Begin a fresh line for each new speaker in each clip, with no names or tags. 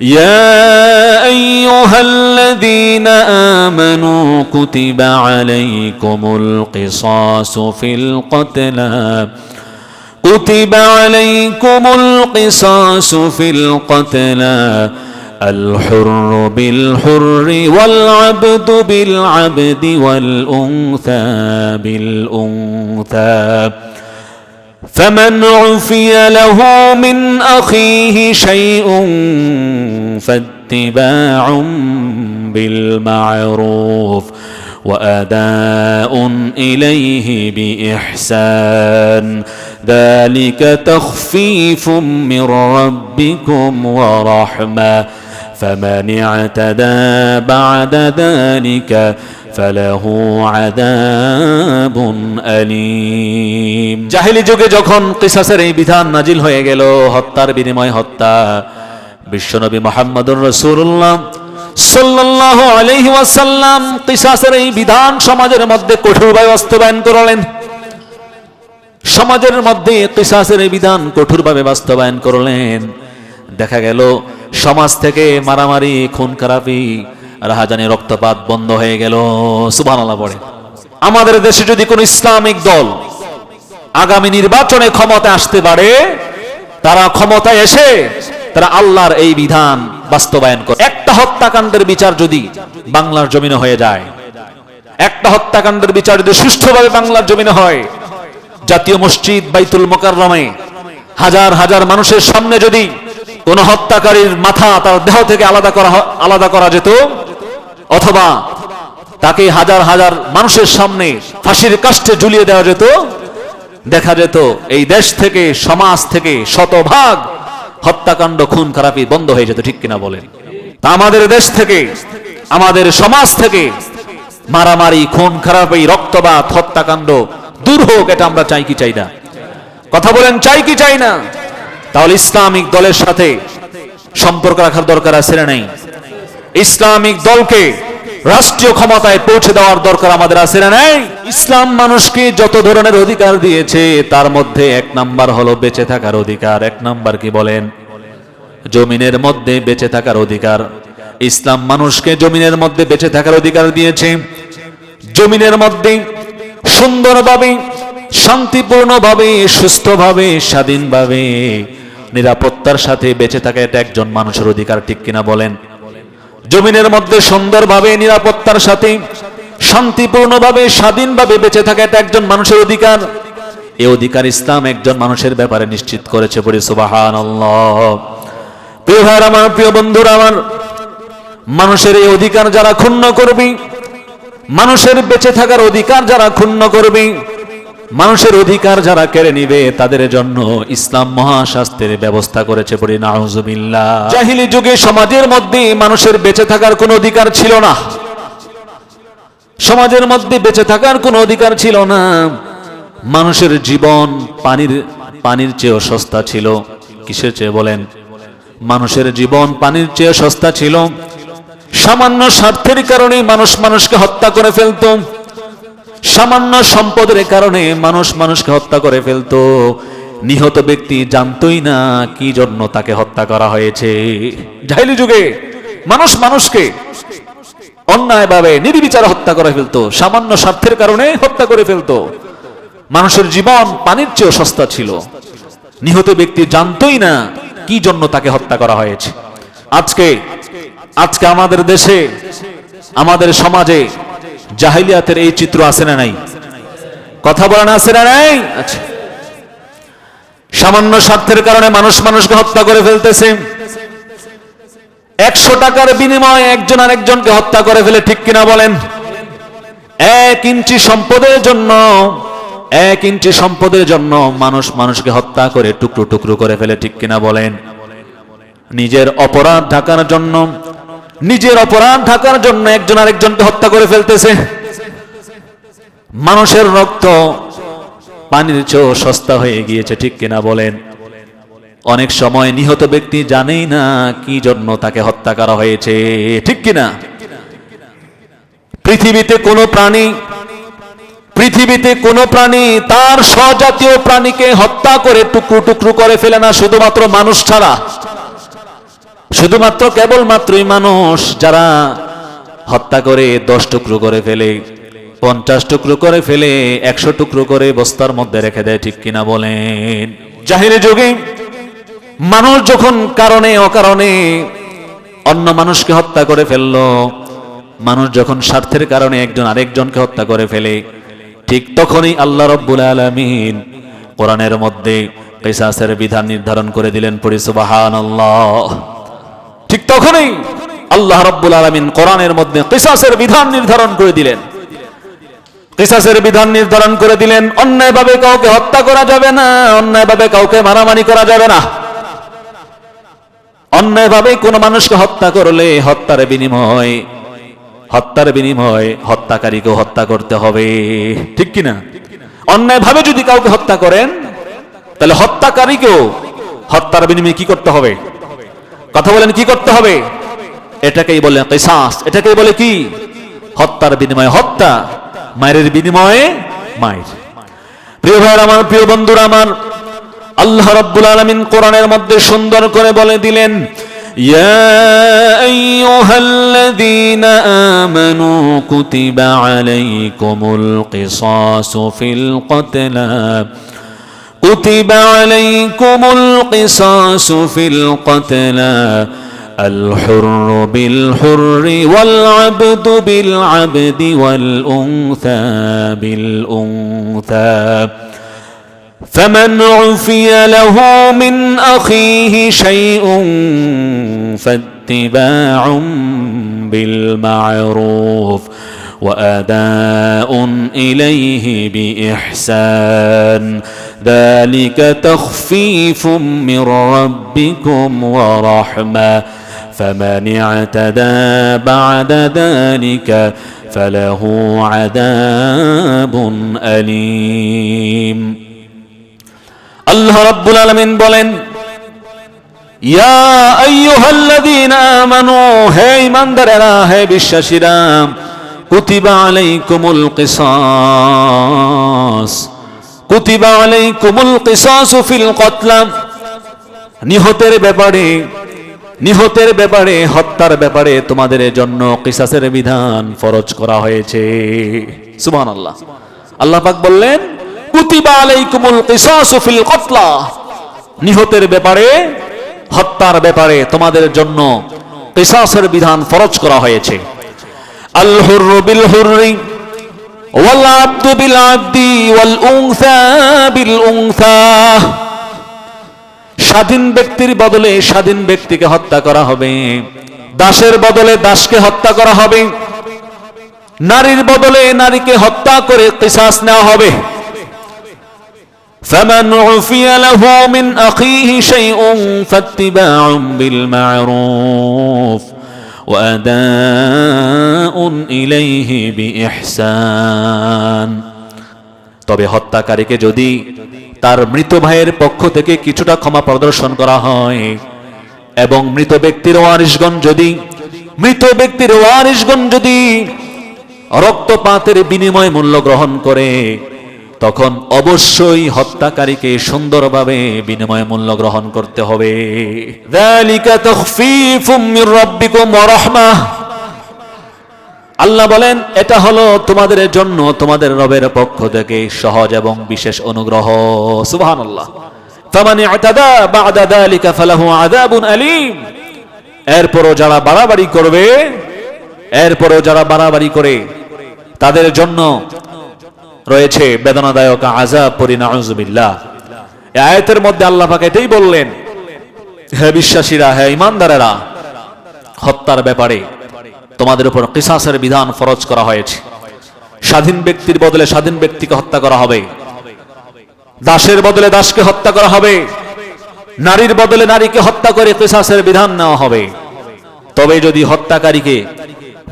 يا أيها الذين آمنوا كتب عليكم القصاص في القتلى. كتب عليكم القصاص في القتلى. الحر بالحر والعبد بالعبد والأنثى بالأنثى. فمن عفي له من أخيه شيء فاتباع بالمعروف وأداء إليه بإحسان. ذلك تخفيف من ربكم ورحمة. فمن اعتدى بعد ذلك فله عذاب أليم জাহিলি যুগে যখন কিসাসের এই বিধান নাজিল হয়ে গেল হত্যার বিনিময় হত্যা বিশ্বনবী মোহাম্মদুর রাসূলুল্লাহ সাল্লাল্লাহু আলাইহি ওয়াসাল্লাম কিসাসের এই বিধান সমাজের মধ্যে কঠোরভাবে বাস্তবায়ন করলেন সমাজের মধ্যে কিসাসের এই বিধান কঠোরভাবে বাস্তবায়ন করলেন দেখা গেল সমাজ থেকে মারামারি খুন খারাপি রাহাজানি রক্তপাত বন্ধ হয়ে গেল। সুবহানাল্লাহ পড়ে। আমাদের দেশে যদি কোন ইসলামিক দল আগামী নির্বাচনে ক্ষমতা আসতে পারে, তারা ক্ষমতায় এসে তারা আল্লাহর এই বিধান বাস্তবায়ন করে। একটা হত্যাকাণ্ডের বিচার যদি বাংলার জমিনে হয়ে যায়, একটা হত্যাকাণ্ডের বিচার যদি সুষ্ঠুভাবে বাংলার জমিনে হয়, জাতীয় মসজিদ বাইতুল মোকাররমে হাজার হাজার মানুষের সামনে যদি কোন হত্যাকারীর মাথা তার দেহ থেকে আলাদা করা আলাদা করা যেত অথবা তাকে হাজার হাজার মানুষের সামনে ফাঁসির কাষ্টে ঝুলিয়ে দেওয়া যেত, দেখা যেত এই দেশ থেকে, সমাজ থেকে শতভাগ হত্যাকাণ্ড খুন খারাপি বন্ধ হয়ে যেত, ঠিক কিনা বলেন? তা আমাদের দেশ থেকে, আমাদের সমাজ থেকে মারামারি খুন খারাপি রক্তপাত, হত্যাকাণ্ড দূর হোক, এটা আমরা চাই কি চাই না? কথা বলেন, চাই কি চাই না? তাহলে ইসলামিক দলের সাথে সম্পর্ক রাখার দরকার আছে না নাই? ইসলামিক দলকে রাষ্ট্রীয় ক্ষমতায় পৌঁছে দেওয়ার দরকার আমাদের আছে না নাই? ইসলাম মানুষকে যত ধরনের অধিকার দিয়েছে, তার মধ্যে এক নাম্বার হলো বেঁচে থাকার অধিকার। এক নাম্বার কি বলেন? জমিনের মধ্যে বেঁচে থাকার অধিকার। ইসলাম মানুষকে জমিনের মধ্যে বেঁচে থাকার অধিকার দিয়েছে। জমিনের মধ্যে সুন্দরভাবে, শান্তিপূর্ণভাবে, সুস্থভাবে, স্বাধীনভাবে, নিরাপত্তার সাথে বেঁচে থাকা এটা একজন মানুষের অধিকার, ঠিক কিনা বলেন? জমিনের মধ্যে সুন্দরভাবে, নিরাপত্তার সাথে, শান্তিপূর্ণভাবে, স্বাধীনভাবে বেঁচে থাকা এটা একজন মানুষের অধিকার। এই অধিকার ইসলাম একজন মানুষের ব্যাপারে নিশ্চিত করেছে বলে সুবাহান প্রিয় ভাইয়ের আমার, প্রিয় বন্ধুরা আমার, মানুষের এই অধিকার যারা ক্ষুণ্ণ করবে, মানুষের বেঁচে থাকার অধিকার যারা ক্ষুণ্ণ করবে মানুষের অধিকার যারা কেড়ে নিবে, তাদের জন্য ইসলাম মহাশাস্ত্রের ব্যবস্থা করেছে বলে নাউজুবিল্লাহ। জাহিলি যুগে সমাজের মধ্যে মানুষের বেঁচে থাকার কোনো অধিকার ছিল না। সমাজের মধ্যে বেঁচে থাকার কোনো অধিকার ছিল না। মানুষের জীবন পানির পানির চেয়েও সস্তা ছিল। কিসের চেয়ে বলেন? মানুষের জীবন পানির চেয়ে সস্তা ছিল। সামান্য স্বার্থের কারণে মানুষ মানুষকে হত্যা করে ফেলতো। সামান্য সম্পদের কারণে মানুষ মানুষকে হত্যা করে ফেলতো। নিহত ব্যক্তি জানতই না কি জন্য তাকে হত্যা করা হয়েছে। জাহিলি যুগে মানুষ মানুষকে অন্যায়ভাবে নির্বিচারে হত্যা করে ফেলতো, সামান্য স্বার্থের কারণে হত্যা করে ফেলতো। মানুষের জীবন পানির চেয়েও সস্তা ছিল। নিহত ব্যক্তি জানতই না কি জন্য তাকে হত্যা করা হয়েছে। আজকে আজকে আমাদের দেশে, আমাদের সমাজে জাহিলিয়াতের এই চিত্র আছে না নাই? কথা বলেন আছে না নাই? আচ্ছা। সামান্য স্বার্থের কারণে মানুষ মানুষকে হত্যা করে ফেলতেছে। একশো টাকার বিনিময়ে একজন আরেকজনকে হত্যা করে ফেলে, ঠিক কিনা বলেন? এক ইঞ্চি সম্পদের জন্য, এক ইঞ্চি সম্পদের জন্য মানুষ মানুষকে হত্যা করে টুকরো টুকরো করে ফেলে, ঠিক কিনা বলেন? নিজের অপরাধ ঢাকার জন্য নিজের অপরাধ ঢাকার জন্য একজন আরেকজনকে হত্যা করে ফেলতেছে। মানুষের রক্ত পানির চেয়েও সস্তা হয়ে গিয়েছে, ঠিক কিনা বলেন? অনেক সময় নিহত ব্যক্তি জানেই না কি জন্য তাকে হত্যা করা হয়েছে, ঠিক কিনা? পৃথিবীতে কোনো প্রাণী, পৃথিবীতে কোনো প্রাণী তার স্বজাতীয় প্রাণীকে হত্যা করে টুকরো টুকরো করে ফেলে না, শুধুমাত্র মানুষ ছাড়া। শুধুমাত্র কেবলমাত্রই মানুষ যারা হত্যা করে দশ টুকরো করে ফেলে, পঞ্চাশ টুকরো করে ফেলে, একশো টুকরো করে বস্তার মধ্যে রেখে দেয়, ঠিক কিনা বলেন? জাহিরে যুগে মানুষ যখন কারণে অকারণে অন্য মানুষকে হত্যা করে ফেলল, মানুষ যখন স্বার্থের কারণে একজন আরেকজনকে হত্যা করে ফেলে, ঠিক তখনই আল্লাহ রব্বুল আলমিন কোরআনের মধ্যে কেসাসের বিধান নির্ধারণ করে দিলেন, পড়ি সুবাহান ঠিক তখনই আল্লাহ রব্বুল আলমিন কোরআনের মধ্যে কেসাসের বিধান নির্ধারণ করে দিলেন। কিসাসের বিধান নির্ধারণ করে দিলেন, অন্যায়ভাবে কাউকে হত্যা করা যাবে না, অন্যায়ভাবে কাউকে মারামারি করা যাবে না। অন্যায়ভাবে কোন মানুষকে হত্যা করলে হত্যার বিনিময় হত্যার বিনিময় হত্যাকারীকে হত্যা করতে হবে। ঠিক কিনা? অন্যায়ভাবে যদি কাউকে হত্যা করেন, তাহলে হত্যাকারীকেও হত্যার বিনিময়ে কি করতে হবে? কথা বলেন কি করতে হবে এটাকেই বলে কিসাস এটাকেই বলে কি হত্যার বিনিময়ে হত্যা মায়ের বিনিময়ে মায়ের প্রিয় ভাইয়ের আমার প্রিয় বন্ধুরা আমার আল্লাহ রাব্বুল আলামিন কোরআনের মধ্যে সুন্দর করে বলে দিলেন يا أيها الذين آمنوا كتب عليكم القصاص في القتلى كتب عليكم القصاص في القتلى الحر بالحر والعبد بالعبد والأنثى بالأنثى. فمن عفي له من أخيه شيء فاتباع بالمعروف وأداء إليه بإحسان. ذلك تخفيف من ربكم ورحمة فمن اعتدى بعد ذلك فله عذاب أليم আল্লাহ রাব্বুল আলামিন বলেন ইয়া আইয়ুহাল্লাযীনা আমানু হে ঈমানদারেরা হে বিশ্বাসীরা কুতিবা আলাইকুমুল কিসাস কুতিবা কতলা। নিহতের ব্যাপারে নিহতের ব্যাপারে, হত্যার ব্যাপারে তোমাদের জন্য কিসাসের বিধান ফরজ করা হয়েছে। সুবহানাল্লাহ। আল্লাহ পাক বললেন, কুতিবা কতলা। নিহতের ব্যাপারে, হত্যার ব্যাপারে তোমাদের জন্য বিধান ফরজ করা হয়েছে। আল বিল ওয়াল আবদু বিল আবদি ওয়াল উনসা বিল উনসা স্বাধীন ব্যক্তির বদলে স্বাধীন ব্যক্তিকে হত্যা করা হবে দাসের বদলে দাসকে হত্যা করা হবে নারীর বদলে নারীকে হত্যা করে কিসাস নেওয়া হবে فمن عفي له من أخيه شيء فاتباع بالمعروف وأداء إليه بإحسان তবে হত্যাকারীকে যদি তার মৃত ভাইয়ের পক্ষ থেকে কিছুটা ক্ষমা প্রদর্শন করা হয় এবং মৃত ব্যক্তির ওয়ারিশগণ যদি মৃত ব্যক্তির ওয়ারিশগণ যদি রক্তপাতের বিনিময় মূল্য গ্রহণ করে তখন অবশ্যই হত্যাকারীকে সুন্দরভাবে বিনিময় মূল্য গ্রহণ করতে হবে। আল্লাহ বলেন, এটা হলো তোমাদের জন্য, তোমাদের রবের পক্ষ থেকে সহজ এবং বিশেষ অনুগ্রহ। আযাবুন আলীম। এরপরও যারা বাড়াবাড়ি করবে, এরপরও যারা বাড়াবাড়ি করে, তাদের জন্য রয়েছে বেদনাদায়ক আজাব পরিনাউজুবিল্লাহ আয়াতের মধ্যে আল্লাহ পাক এটাই বললেন, হে বিশ্বাসীরা, হে ইমানদারেরা হত্যার ব্যাপারে তোমাদের উপর কিসাসের বিধান ফরজ করা হয়েছে। স্বাধীন ব্যক্তির বদলে স্বাধীন ব্যক্তিকে হত্যা করা হবে। দাসের বদলে দাসকে হত্যা করা হবে। নারীর বদলে নারীকে হত্যা করে কিসাসের বিধান নেওয়া হবে। তবে যদি হত্যাকারীকে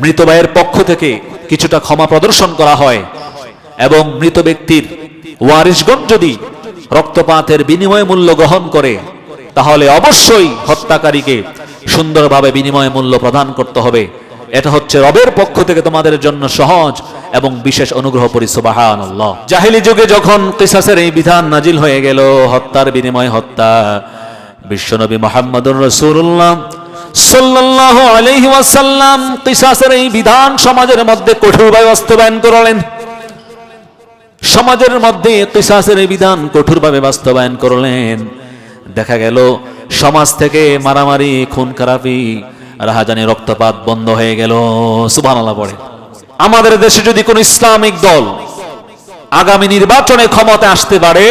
মৃত ভাইয়ের পক্ষ থেকে কিছুটা ক্ষমা প্রদর্শন করা হয় এবং মৃত ব্যক্তির ওয়ারিশগণ যদি রক্তপাতের বিনিময় মূল্য গ্রহণ করে, তাহলে অবশ্যই হত্যাকারীকে সুন্দরভাবে বিনিময় মূল্য প্রদান করতে হবে। এটা হচ্ছে রবের পক্ষ থেকে তোমাদের জন্য সহজ এবং বিশেষ অনুগ্রহ পরি জাহিলি যুগে যখন কিসাসের এই বিধান নাজিল হয়ে গেল, হত্যার বিনিময় হত্যা, বিশ্বনবী মোহাম্মদুর রসুল্লাহ সাল্লাল্লাহু আলাইহি ওয়াসাল্লাম কিসাসের এই বিধান সমাজের মধ্যে কঠোরভাবে বাস্তবায়ন করলেন। সমাজের মধ্যে কিসাসের বিধান কঠোরভাবে বাস্তবায়ন করলেন। দেখা গেল, সমাজ থেকে মারামারি, খুন খারাপি, রাহাজানি রক্তপাত বন্ধ হয়ে গেল। সুবহানাল্লাহ পড়ে। আমাদের দেশে যদি কোন ইসলামিক দল আগামী নির্বাচনে ক্ষমতা আসতে পারে,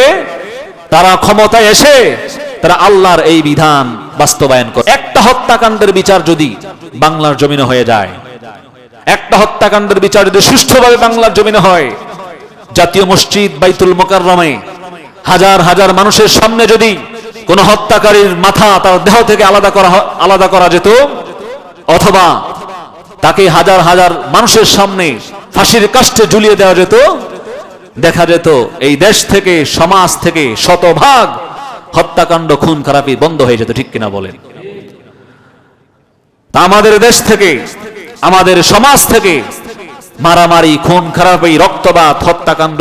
তারা ক্ষমতায় এসে তারা আল্লাহর এই বিধান বাস্তবায়ন করে। একটা হত্যাকাণ্ডের বিচার যদি বাংলার জমিনে হয়ে যায়, একটা হত্যাকাণ্ডের বিচার যদি সুষ্ঠুভাবে বাংলার জমিনে হয় জাতীয় মসজিদ বাইতুল মোকাররমে হাজার হাজার মানুষের সামনে যদি কোন হত্যাকারীর মাথা তার দেহ থেকে আলাদা করা আলাদা করা যেত, অথবা তাকে হাজার হাজার মানুষের সামনে ফাঁসির কাষ্টে ঝুলিয়ে দেওয়া যেত, দেখা যেত এই দেশ থেকে, সমাজ থেকে শতভাগ হত্যাকাণ্ড, খুন, খারাপি বন্ধ হয়ে যেত, ঠিক কিনা বলেন? তা আমাদের দেশ থেকে, আমাদের সমাজ থেকে মারামারি, খুন, খারাপি, রক্তপাত, হত্যাকাণ্ড,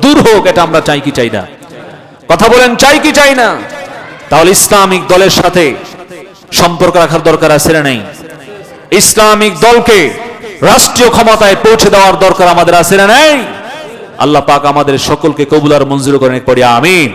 দূর হোক, এটা আমরা চাই কি চাই না। কথা বলেন, চাই কি চাই না? তাহলে ইসলামিক দলের সাথে সম্পর্ক রাখার দরকার আছে নেই? ইসলামিক দলকে রাষ্ট্রীয় ক্ষমতায় পৌঁছে দেওয়ার দরকার আমাদের আছে নেই? আল্লাহ পাক আমাদের সকলকে কবুলার মঞ্জুর করেন পড়ি আমিন।